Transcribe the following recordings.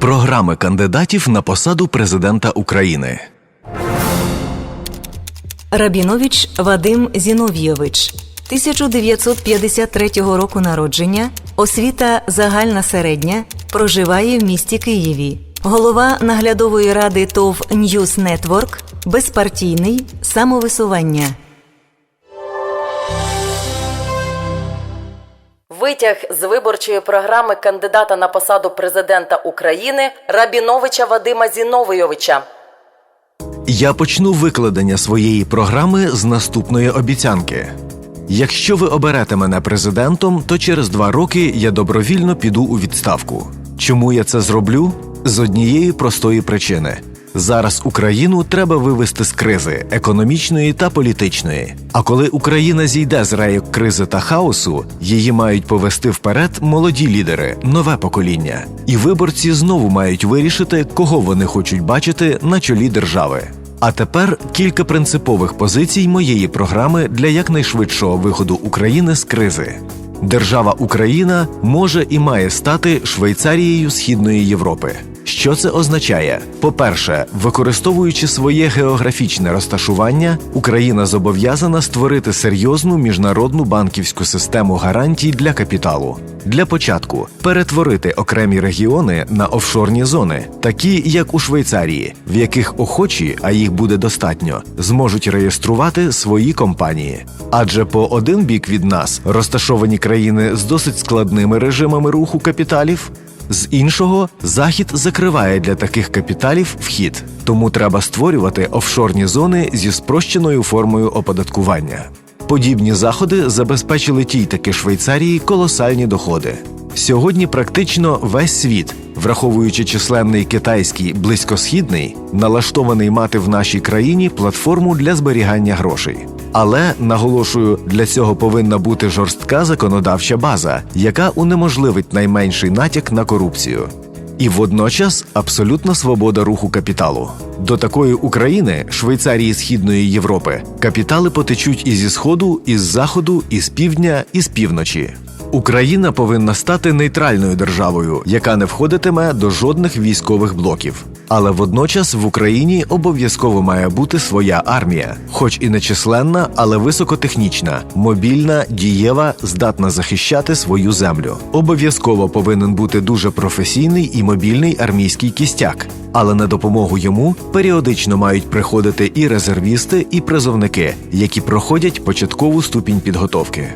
Програми кандидатів на посаду президента України. Рабінович Вадим Зіновійович, 1953 року народження, освіта загальна середня, проживає в місті Києві. Голова наглядової ради ТОВ Ньюс Нетворк, безпартійний, самовисування. Витяг з виборчої програми кандидата на посаду президента України Рабіновича Вадима Зіновійовича. Я почну викладення своєї програми з наступної обіцянки. Якщо ви оберете мене президентом, то через два роки я добровільно піду у відставку. Чому я це зроблю? З однієї простої причини. Зараз Україну треба вивести з кризи економічної та політичної. А коли Україна зійде з рейок кризи та хаосу, її мають повести вперед молоді лідери, нове покоління. І виборці знову мають вирішити, кого вони хочуть бачити на чолі держави. А тепер кілька принципових позицій моєї програми для якнайшвидшого виходу України з кризи. Держава Україна може і має стати Швейцарією Східної Європи. Що це означає? По-перше, використовуючи своє географічне розташування, Україна зобов'язана створити серйозну міжнародну банківську систему гарантій для капіталу. Для початку перетворити окремі регіони на офшорні зони, такі як у Швейцарії, в яких охочі, а їх буде достатньо, зможуть реєструвати свої компанії. Адже по один бік від нас розташовані країни з досить складними режимами руху капіталів. З іншого, захід закриває для таких капіталів вхід, тому треба створювати офшорні зони зі спрощеною формою оподаткування. Подібні заходи забезпечили тій таки Швейцарії колосальні доходи. Сьогодні практично весь світ, враховуючи численний китайський близькосхідний, налаштований мати в нашій країні платформу для зберігання грошей. Але наголошую, для цього повинна бути жорстка законодавча база, яка унеможливить найменший натяк на корупцію. І водночас абсолютна свобода руху капіталу. До такої України, Швейцарії Східної Європи, капітали потечуть і зі сходу, і з заходу, і з півдня, і з півночі. Україна повинна стати нейтральною державою, яка не входитиме до жодних військових блоків. Але водночас в Україні обов'язково має бути своя армія, хоч і не численна, але високотехнічна, мобільна, дієва, здатна захищати свою землю. Обов'язково повинен бути дуже професійний і мобільний армійський кістяк. Але на допомогу йому періодично мають приходити і резервісти, і призовники, які проходять початкову ступінь підготовки.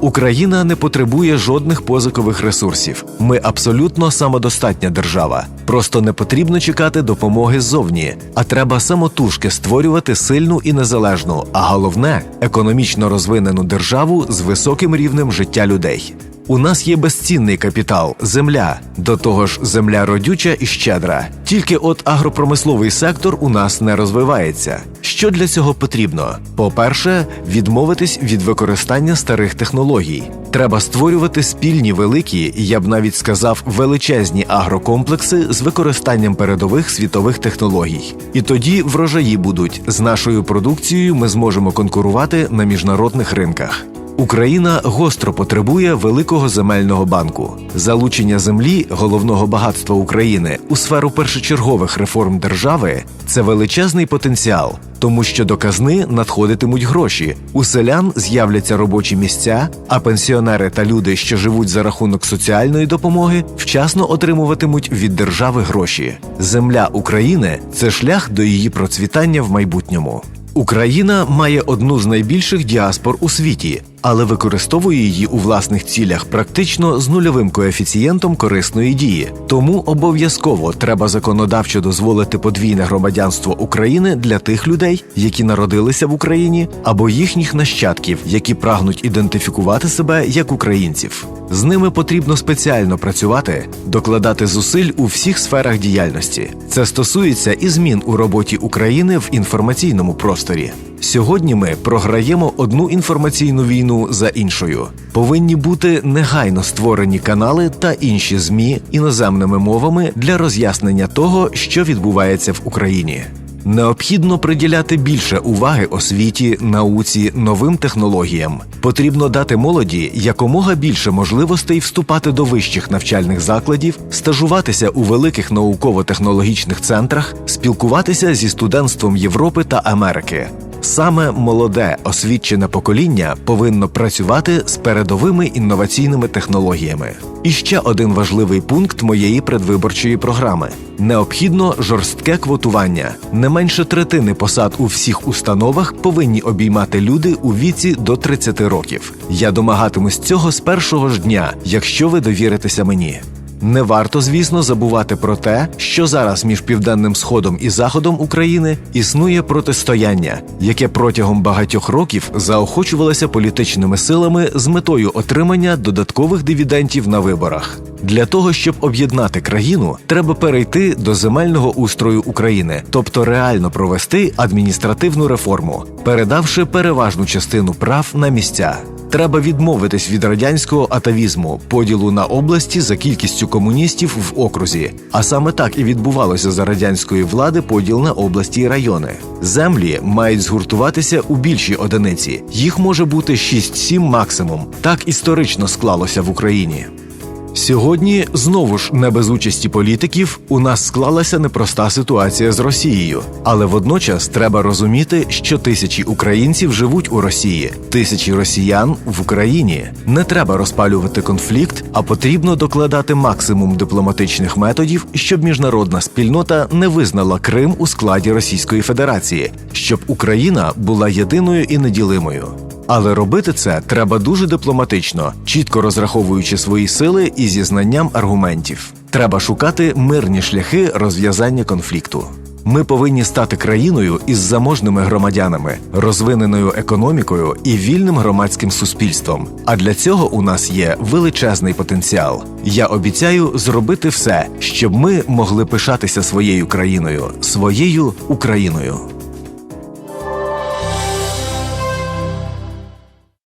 Україна не потребує жодних позикових ресурсів. Ми абсолютно самодостатня держава. Просто не потрібно чекати допомоги ззовні, а треба самотужки створювати сильну і незалежну, а головне економічно розвинену державу з високим рівнем життя людей. У нас є безцінний капітал, земля. До того ж, земля родюча і щедра. Тільки от агропромисловий сектор у нас не розвивається. Що для цього потрібно? По-перше, відмовитись від використання старих технологій. Треба створювати спільні великі, я б навіть сказав, величезні агрокомплекси з використанням передових світових технологій. І тоді врожаї будуть з нашою продукцією. Ми зможемо конкурувати на міжнародних ринках. Україна гостро потребує великого земельного банку. Залучення землі, головного багатства України, у сферу першочергових реформ держави це величезний потенціал, тому що до казни надходитимуть гроші. У селян з'являться робочі місця, а пенсіонери та люди, що живуть за рахунок соціальної допомоги, вчасно отримуватимуть від держави гроші. Земля України це шлях до її процвітання в майбутньому. Україна має одну з найбільших діаспор у світі, але використовує її у власних цілях практично з нульовим коефіцієнтом корисної дії. Тому обов'язково треба законодавчо дозволити подвійне громадянство України для тих людей, які народилися в Україні, або їхніх нащадків, які прагнуть ідентифікувати себе як українців. З ними потрібно спеціально працювати, докладати зусиль у всіх сферах діяльності. Це стосується і змін у роботі України в інформаційному просторі. Сьогодні ми програємо одну інформаційну війну за іншою. Повинні бути негайно створені канали та інші змі іноземними мовами для роз'яснення того, що відбувається в Україні. Необхідно приділяти більше уваги освіті, науці, новим технологіям. Потрібно дати молоді якомога більше можливостей вступати до вищих навчальних закладів, стажуватися у великих науково-технологічних центрах, спілкуватися зі студентством Європи та Америки. Саме молоде освічене покоління повинно працювати з передовими інноваційними технологіями. І ще один важливий пункт моєї предвиборчої програми: необхідно жорстке квотування. Не менше третини посад у всіх установах повинні обіймати люди у віці до 30 років. Я домагатимусь цього з першого ж дня, якщо ви довіритеся мені. Не варто, звісно, забувати про те, що зараз між південним сходом і заходом України існує протистояння, яке протягом багатьох років заохочувалося політичними силами з метою отримання додаткових дивідендів на виборах. Для того щоб об'єднати країну, треба перейти до земельного устрою України, тобто реально провести адміністративну реформу, передавши переважну частину прав на місця. Треба відмовитись від радянського атавізму, поділу на області за кількістю комуністів в окрузі. А саме так і відбувалося за радянської влади поділ на області і райони. Землі мають згуртуватися у більші одиниці. Їх може бути 6-7 максимум. Так історично склалося в Україні. Сьогодні знову ж не без участі політиків у нас склалася непроста ситуація з Росією, але водночас треба розуміти, що тисячі українців живуть у Росії, тисячі росіян в Україні. Не треба розпалювати конфлікт, а потрібно докладати максимум дипломатичних методів, щоб міжнародна спільнота не визнала Крим у складі Російської Федерації, щоб Україна була єдиною і неділимою. Але робити це треба дуже дипломатично, чітко розраховуючи свої сили і зі знанням аргументів. Треба шукати мирні шляхи розв'язання конфлікту. Ми повинні стати країною із заможними громадянами, розвиненою економікою і вільним громадським суспільством. А для цього у нас є величезний потенціал. Я обіцяю зробити все, щоб ми могли пишатися своєю країною, своєю Україною.